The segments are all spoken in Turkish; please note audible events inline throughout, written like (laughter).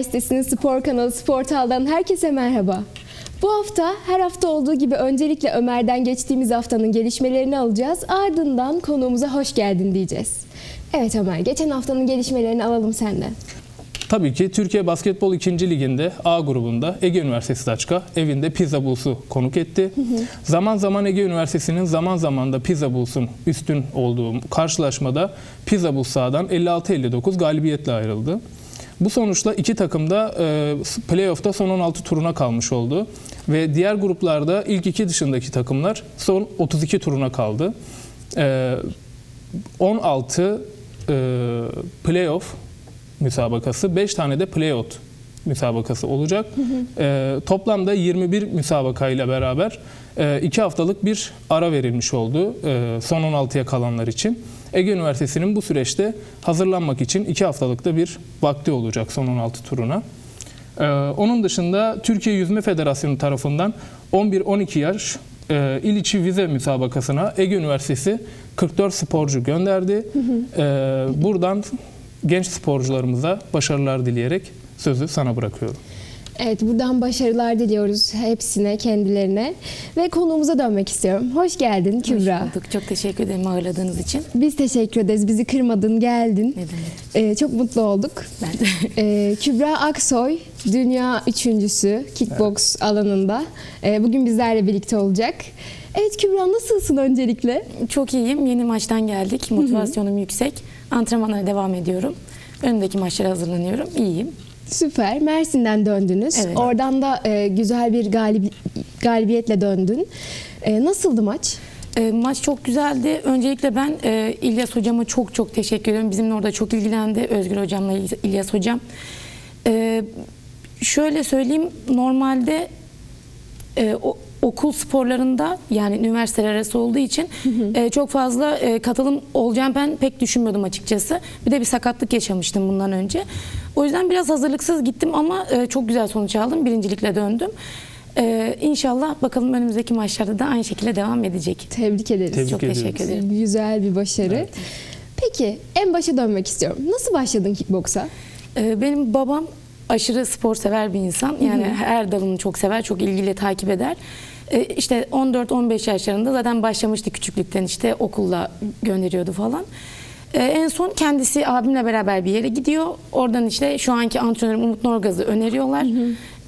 Üniversitesi'nin spor kanalı Sportal'dan herkese merhaba. Bu hafta her hafta olduğu gibi öncelikle Ömer'den geçtiğimiz haftanın gelişmelerini alacağız. Ardından konuğumuza hoş geldin diyeceğiz. Evet Ömer, geçen haftanın gelişmelerini alalım senden. Tabii ki Türkiye Basketbol 2. Liginde A grubunda Ege Üniversitesi Taçka evinde Pizza Bulls'u konuk etti. Zaman zaman Ege Üniversitesi'nin zaman zaman da Pizza Bulls'un üstün olduğu karşılaşmada Pizza Bulls sahadan 56-59 galibiyetle ayrıldı. Bu sonuçla iki takım da e, playoff'ta son 16 turuna kalmış oldu. Ve diğer gruplarda ilk iki dışındaki takımlar son 32 turuna kaldı. E, 16 e, playoff müsabakası, 5 tane de playout müsabakası olacak. E, toplamda 21 müsabakayla beraber 2 haftalık bir ara verilmiş oldu e, son 16'ya kalanlar için. Ege Üniversitesi'nin bu süreçte hazırlanmak için 2 haftalıkta bir vakti olacak son 16 turuna. Ee, onun dışında Türkiye Yüzme Federasyonu tarafından 11-12 yaş e, il içi vize müsabakasına Ege Üniversitesi 44 sporcu gönderdi. Ee, buradan genç sporcularımıza başarılar dileyerek sözü sana bırakıyorum. Evet, buradan başarılar diliyoruz hepsine, kendilerine. Ve konuğumuza dönmek istiyorum. Hoş geldin Kübra. Hoş bulduk. Çok teşekkür ederim ağırladığınız için. Biz teşekkür ederiz. Bizi kırmadın, geldin. Ne demek? Ee, çok mutlu olduk. Ben de. (laughs) Ee, Kübra Aksoy, dünya üçüncüsü kickbox alanında. Ee, bugün bizlerle birlikte olacak. Evet Kübra nasılsın öncelikle? Çok iyiyim. Yeni maçtan geldik. Motivasyonum yüksek. Antrenmanlara devam ediyorum. Önümdeki maçlara hazırlanıyorum. İyiyim. Süper. Mersin'den döndünüz. Evet. Oradan da e, güzel bir galib- galibiyetle döndün. E, nasıldı maç? E, maç çok güzeldi. Öncelikle ben e, İlyas hocama çok çok teşekkür ediyorum. Bizimle orada çok ilgilendi. Özgür hocamla İl- İlyas hocam. E, şöyle söyleyeyim. Normalde e, o- okul sporlarında yani üniversiteler arası olduğu için e, çok fazla e, katılım olacağını ben pek düşünmüyordum açıkçası. Bir de bir sakatlık yaşamıştım bundan önce. O yüzden biraz hazırlıksız gittim ama e, çok güzel sonuç aldım. Birincilikle döndüm. E, inşallah bakalım önümüzdeki maçlarda da aynı şekilde devam edecek. Tebrik ederiz. Tebrik çok ediyoruz. teşekkür ederim. Güzel bir başarı. Peki en başa dönmek istiyorum. Nasıl başladın kickboksa? Ee, Benim babam aşırı spor sever bir insan. Yani her dalını çok sever, çok ilgiyle takip eder. Ee, İşte 14-15 yaşlarında zaten başlamıştı küçüklükten işte okulla gönderiyordu falan. Ee, En son kendisi abimle beraber bir yere gidiyor. Oradan işte şu anki antrenörüm Umut Norgaz'ı öneriyorlar.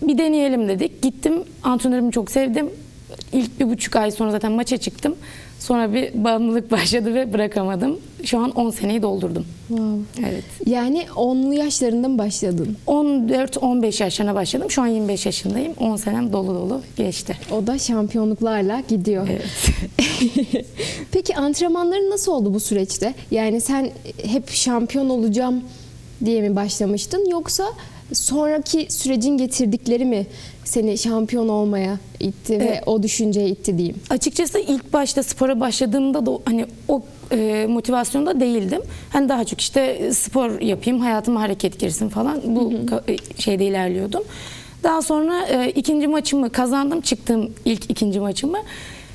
Bir deneyelim dedik. Gittim, antrenörümü çok sevdim. İlk bir buçuk ay sonra zaten maça çıktım. Sonra bir bağımlılık (laughs) başladı ve bırakamadım. Şu an 10 seneyi doldurdum. Wow. Evet. Yani 10'lu yaşlarında mı başladın? 14-15 yaşlarına başladım. Şu an 25 yaşındayım. 10 senem dolu dolu geçti. O da şampiyonluklarla gidiyor. Evet. (laughs) Peki antrenmanların nasıl oldu bu süreçte? Yani sen hep şampiyon olacağım diye mi başlamıştın yoksa sonraki sürecin getirdikleri mi seni şampiyon olmaya itti ve Evet. o düşünceye itti diyeyim? Açıkçası ilk başta spora başladığımda da hani o e, motivasyonda değildim. Hani daha çok işte spor yapayım, hayatıma hareket girsin falan bu ka- e, şeyde ilerliyordum. Daha sonra e, ikinci maçımı kazandım. Çıktım ilk ikinci maçımı.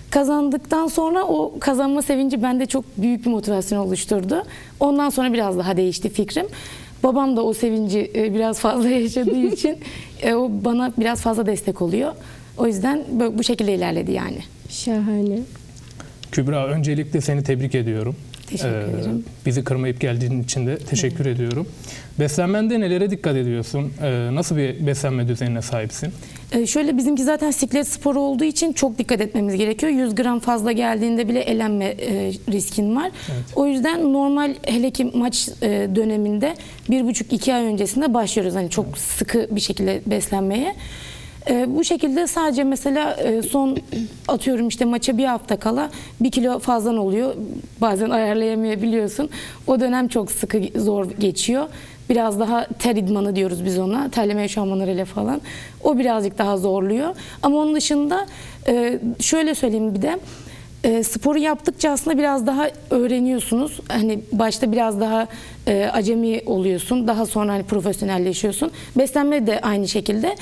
Kazandıktan sonra o kazanma sevinci bende çok büyük bir motivasyon oluşturdu. Ondan sonra biraz daha değişti fikrim. Babam da o sevinci e, biraz fazla (laughs) yaşadığı (laughs) için e, o bana biraz fazla destek oluyor. O yüzden bu- bu şekilde ilerledi yani. Şahane. Kübra öncelikle seni tebrik ediyorum. Teşekkür ederim. Bizi kırmayıp geldiğin için de teşekkür ediyorum. Beslenmende nelere dikkat ediyorsun? Ee, nasıl bir beslenme düzenine sahipsin? Ee, şöyle bizimki zaten siklet sporu olduğu için çok dikkat etmemiz gerekiyor. 100 gram fazla geldiğinde bile elenme e, riskin var. O yüzden normal hele ki maç e, döneminde bir buçuk iki ay öncesinde başlıyoruz hani çok sıkı bir şekilde beslenmeye. E, bu şekilde sadece mesela e, son atıyorum işte maça bir hafta kala bir kilo fazlan oluyor. Bazen ayarlayamayabiliyorsun. O dönem çok sıkı zor geçiyor. Biraz daha ter idmanı diyoruz biz ona. Terleme eşofmanlarıyla falan. O birazcık daha zorluyor. Ama onun dışında e, şöyle söyleyeyim bir de e, sporu yaptıkça aslında biraz daha öğreniyorsunuz. Hani başta biraz daha e, acemi oluyorsun. Daha sonra hani profesyonelleşiyorsun. Beslenme de aynı şekilde.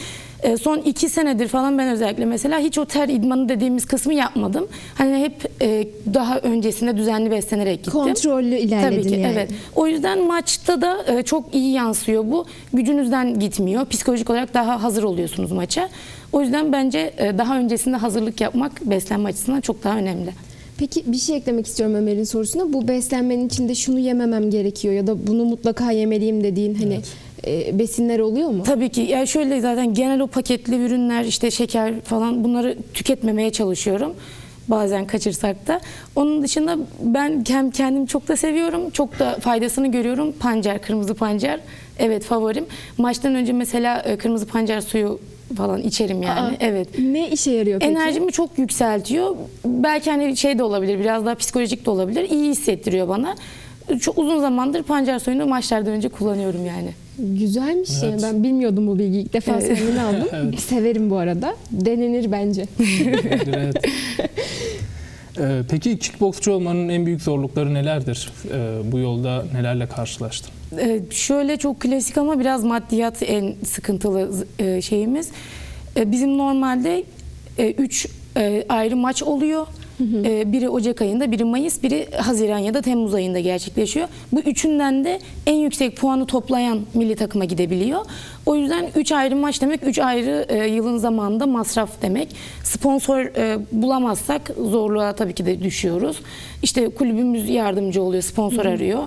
E, son iki senedir falan ben özellikle mesela hiç o ter idmanı dediğimiz kısmı yapmadım. Hani hep e, daha öncesinde düzenli beslenerek gittim. Kontrollü ilerledin Tabii ki yani. evet. O yüzden maçta da e, çok iyi yansıyor bu. Gücünüzden gitmiyor. Psikolojik olarak daha hazır oluyorsunuz maça. O yüzden bence e, daha öncesinde hazırlık yapmak beslenme açısından çok daha önemli. Peki bir şey eklemek istiyorum Ömer'in sorusuna. Bu beslenmenin içinde şunu yememem gerekiyor ya da bunu mutlaka yemeliyim dediğin hani e, besinler oluyor mu? Tabii ki. Ya şöyle zaten genel o paketli ürünler işte şeker falan bunları tüketmemeye çalışıyorum. Bazen kaçırsak da. Onun dışında ben hem kendim çok da seviyorum. Çok da faydasını görüyorum. Pancar, kırmızı pancar. Evet favorim. Maçtan önce mesela e, kırmızı pancar suyu falan içerim yani. Aa, evet. Ne işe yarıyor peki? Enerjimi çok yükseltiyor. Belki hani şey de olabilir, biraz daha psikolojik de olabilir. İyi hissettiriyor bana. Çok uzun zamandır pancar suyunu maçlardan önce kullanıyorum yani. Güzelmiş Evet. yani ben bilmiyordum bu bilgiyi. İlk defa Evet. senden aldım. (laughs) Evet. Severim bu arada. Denenir bence. (laughs) evet. Ee, peki kickboksçu olmanın en büyük zorlukları nelerdir? Ee, bu yolda nelerle karşılaştın? Ee, şöyle çok klasik ama biraz maddiyat en sıkıntılı e, şeyimiz. Ee, bizim normalde 3 ayrı maç oluyor. Ee, biri Ocak ayında, biri Mayıs, biri Haziran ya da Temmuz ayında gerçekleşiyor. Bu üçünden de en yüksek puanı toplayan milli takıma gidebiliyor. O yüzden 3 ayrı maç demek 3 ayrı e, yılın zamanında masraf demek. Sponsor e, bulamazsak zorluğa tabii ki de düşüyoruz. İşte kulübümüz yardımcı oluyor, sponsor arıyor.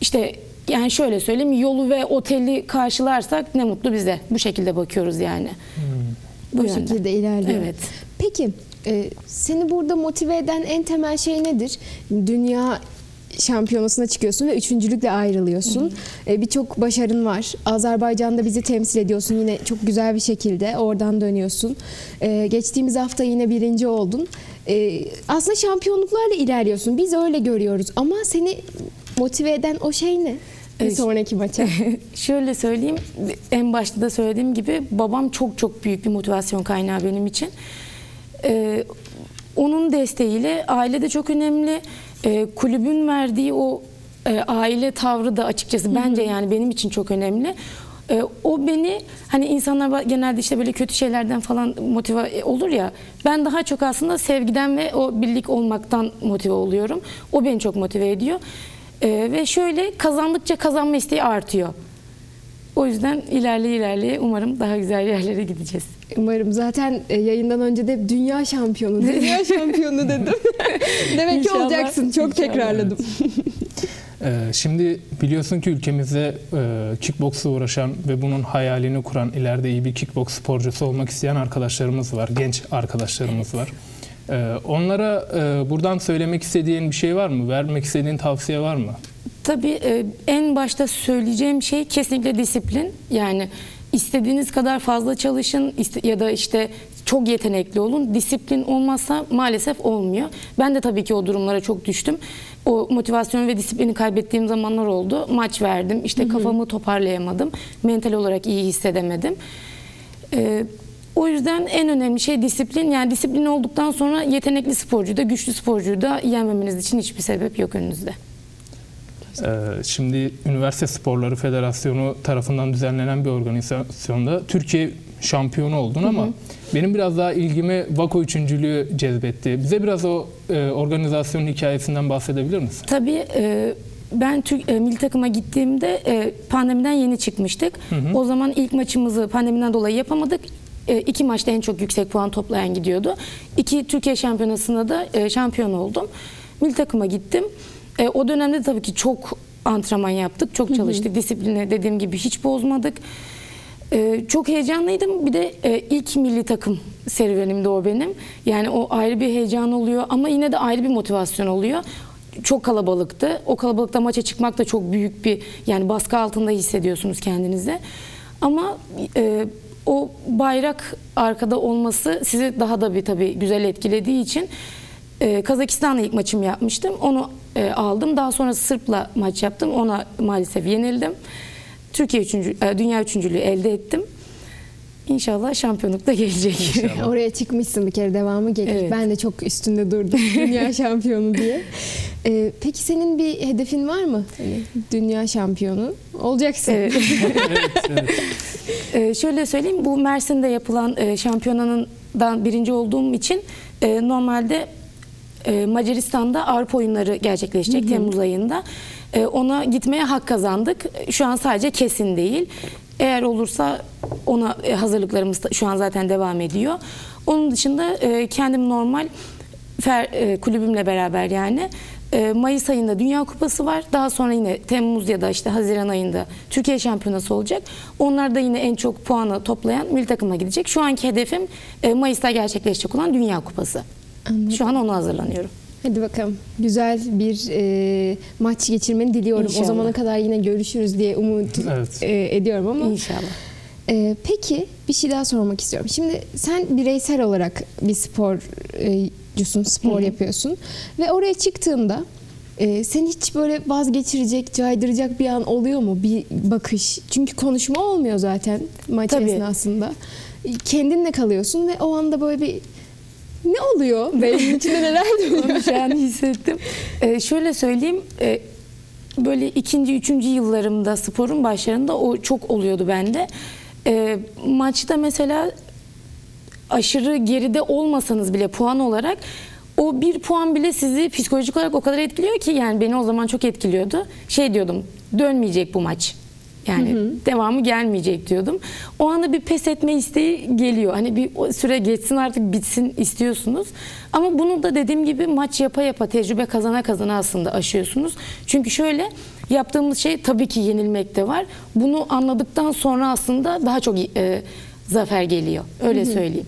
İşte yani şöyle söyleyeyim yolu ve oteli karşılarsak ne mutlu bize. Bu şekilde bakıyoruz yani. Bu yönde. şekilde ilerliyor. Evet. Peki e, seni burada motive eden en temel şey nedir? Dünya şampiyonasına çıkıyorsun ve üçüncülükle ayrılıyorsun. E, Birçok başarın var. Azerbaycan'da bizi temsil ediyorsun yine çok güzel bir şekilde. Oradan dönüyorsun. E, geçtiğimiz hafta yine birinci oldun. E, aslında şampiyonluklarla ilerliyorsun. Biz öyle görüyoruz. Ama seni motive eden o şey ne? Bir sonraki maça. (laughs) Şöyle söyleyeyim, en başta da söylediğim gibi babam çok çok büyük bir motivasyon kaynağı benim için. Ee, onun desteğiyle aile de çok önemli. Ee, kulübün verdiği o e, aile tavrı da açıkçası bence yani benim için çok önemli. Ee, o beni hani insanlar genelde işte böyle kötü şeylerden falan motive olur ya. Ben daha çok aslında sevgiden ve o birlik olmaktan motive oluyorum. O beni çok motive ediyor. Ee, ve şöyle kazandıkça kazanma isteği artıyor. O yüzden ilerleye ilerleye umarım daha güzel yerlere gideceğiz. Umarım zaten e, yayından önce de hep dünya şampiyonu, (laughs) dünya şampiyonu dedim. (laughs) Demek ki olacaksın. Çok inşallah. tekrarladım. Ee, (laughs) şimdi biliyorsun ki ülkemizde e, kickboksla uğraşan ve bunun hayalini kuran ileride iyi bir kickboks sporcusu olmak isteyen arkadaşlarımız var. Genç arkadaşlarımız var. Ee, onlara e, buradan söylemek istediğin bir şey var mı? Vermek istediğin tavsiye var mı? Tabii e, en başta söyleyeceğim şey kesinlikle disiplin. Yani istediğiniz kadar fazla çalışın ya da işte çok yetenekli olun. Disiplin olmazsa maalesef olmuyor. Ben de tabii ki o durumlara çok düştüm. O motivasyon ve disiplini kaybettiğim zamanlar oldu. Maç verdim. işte kafamı toparlayamadım. Mental olarak iyi hissedemedim. E, o yüzden en önemli şey disiplin. Yani disiplin olduktan sonra yetenekli sporcuyu da güçlü sporcuyu da yenmemeniz için hiçbir sebep yok önünüzde. Ee, Şimdi Üniversite Sporları Federasyonu tarafından düzenlenen bir organizasyonda Türkiye şampiyonu oldun ama benim biraz daha ilgimi Vako üçüncülüğü cezbetti. Bize biraz o e, organizasyonun hikayesinden bahsedebilir misin? Tabii e, ben Türk e, milli takıma gittiğimde e, pandemiden yeni çıkmıştık. O zaman ilk maçımızı pandemiden dolayı yapamadık. E, iki maçta en çok yüksek puan toplayan gidiyordu. İki Türkiye şampiyonasında da e, şampiyon oldum. Milli takıma gittim. E, o dönemde tabii ki çok antrenman yaptık, çok çalıştık. Disiplini dediğim gibi hiç bozmadık. Ee, çok heyecanlıydım. Bir de e, ilk milli takım serüvenimdi o benim. Yani o ayrı bir heyecan oluyor ama yine de ayrı bir motivasyon oluyor. Çok kalabalıktı. O kalabalıkta maça çıkmak da çok büyük bir yani baskı altında hissediyorsunuz kendinizi. Ama e, o bayrak arkada olması sizi daha da bir tabii güzel etkilediği için e, Kazakistan'la ilk maçımı yapmıştım. Onu e, aldım. Daha sonra Sırp'la maç yaptım. Ona maalesef yenildim. Türkiye üçüncü, e, dünya üçüncülüğü elde ettim. İnşallah şampiyonluk da gelecek. İnşallah. (laughs) Oraya çıkmışsın bir kere devamı gelir. Evet. Ben de çok üstünde durdum (laughs) dünya (laughs) şampiyonu diye. Ee, peki senin bir hedefin var mı? Hani dünya şampiyonu olacaksın. Evet. evet, evet. Ee, şöyle söyleyeyim, bu Mersin'de yapılan e, şampiyonanından birinci olduğum için e, normalde e, Macaristan'da Avrupa oyunları gerçekleşecek Temmuz ayında. E, ona gitmeye hak kazandık. Şu an sadece kesin değil. Eğer olursa ona e, hazırlıklarımız şu an zaten devam ediyor. Onun dışında e, kendim normal fer, e, kulübümle beraber yani e, Mayıs ayında Dünya Kupası var. Daha sonra yine Temmuz ya da işte Haziran ayında Türkiye Şampiyonası olacak. Onlar da yine en çok puanı toplayan milli takıma gidecek. Şu anki hedefim e, Mayıs'ta gerçekleşecek olan Dünya Kupası. Şu an ona hazırlanıyorum. Hadi bakalım. Güzel bir e, maç geçirmeni diliyorum. İnşallah. O zamana kadar yine görüşürüz diye umut Evet. e, ediyorum ama. İnşallah. E, peki bir şey daha sormak istiyorum. Şimdi sen bireysel olarak bir sporcusun, spor yapıyorsun ve oraya çıktığında e, seni hiç böyle vazgeçirecek, caydıracak bir an oluyor mu? Bir bakış. Çünkü konuşma olmuyor zaten maç Tabii. esnasında. E, Kendinle kalıyorsun ve o anda böyle bir ne oluyor? Beynin (laughs) içinde neler dönüyor? Hissettim. Ee, şöyle söyleyeyim. e, böyle ikinci, üçüncü yıllarımda sporun başlarında o çok oluyordu bende. Ee, maçta mesela aşırı geride olmasanız bile puan olarak o bir puan bile sizi psikolojik olarak o kadar etkiliyor ki yani beni o zaman çok etkiliyordu. Şey diyordum dönmeyecek bu maç. Yani devamı gelmeyecek diyordum. O anda bir pes etme isteği geliyor. Hani bir süre geçsin artık bitsin istiyorsunuz. Ama bunu da dediğim gibi maç yapa yapa tecrübe kazana kazana aslında aşıyorsunuz. Çünkü şöyle yaptığımız şey tabii ki yenilmek de var. Bunu anladıktan sonra aslında daha çok e, zafer geliyor. Öyle söyleyeyim.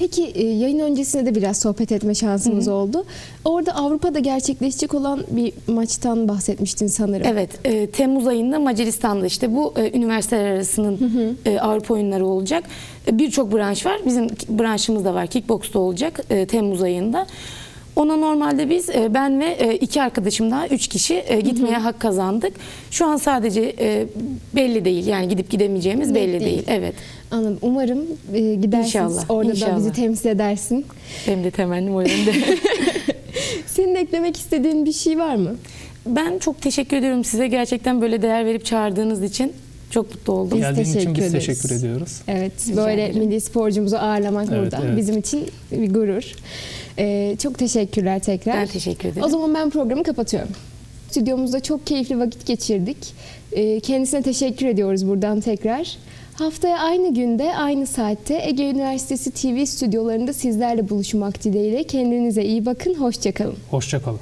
Peki e, yayın öncesinde de biraz sohbet etme şansımız oldu. Orada Avrupa'da gerçekleşecek olan bir maçtan bahsetmiştin sanırım. Evet, e, Temmuz ayında Macaristan'da işte bu e, üniversiteler arasının e, Avrupa oyunları olacak. E, Birçok branş var. Bizim branşımız da var. Kickbox'ta olacak e, Temmuz ayında. Ona normalde biz e, ben ve e, iki arkadaşım daha üç kişi gitmeye hak kazandık. Şu an sadece belli değil. Yani gidip gidemeyeceğimiz belli değil. değil. Evet. Anladım. Umarım e, gidersiniz. İnşallah, Orada da inşallah. bizi temsil edersin. Benim de temennim o yönde. (laughs) Senin eklemek istediğin bir şey var mı? ben çok teşekkür ediyorum size. Gerçekten böyle değer verip çağırdığınız için çok mutlu oldum. Biz Geldiğin için teşekkür biz ederiz. teşekkür ediyoruz. Evet, Rica böyle ederim. milli sporcumuzu ağırlamak Evet, burada evet. bizim için bir gurur. E, çok teşekkürler tekrar. Ben teşekkür ederim. O zaman ben programı kapatıyorum. Stüdyomuzda çok keyifli vakit geçirdik. E, kendisine teşekkür ediyoruz buradan tekrar. Haftaya aynı günde, aynı saatte Ege Üniversitesi TV stüdyolarında sizlerle buluşmak dileğiyle. Kendinize iyi bakın, hoşçakalın. Hoşçakalın.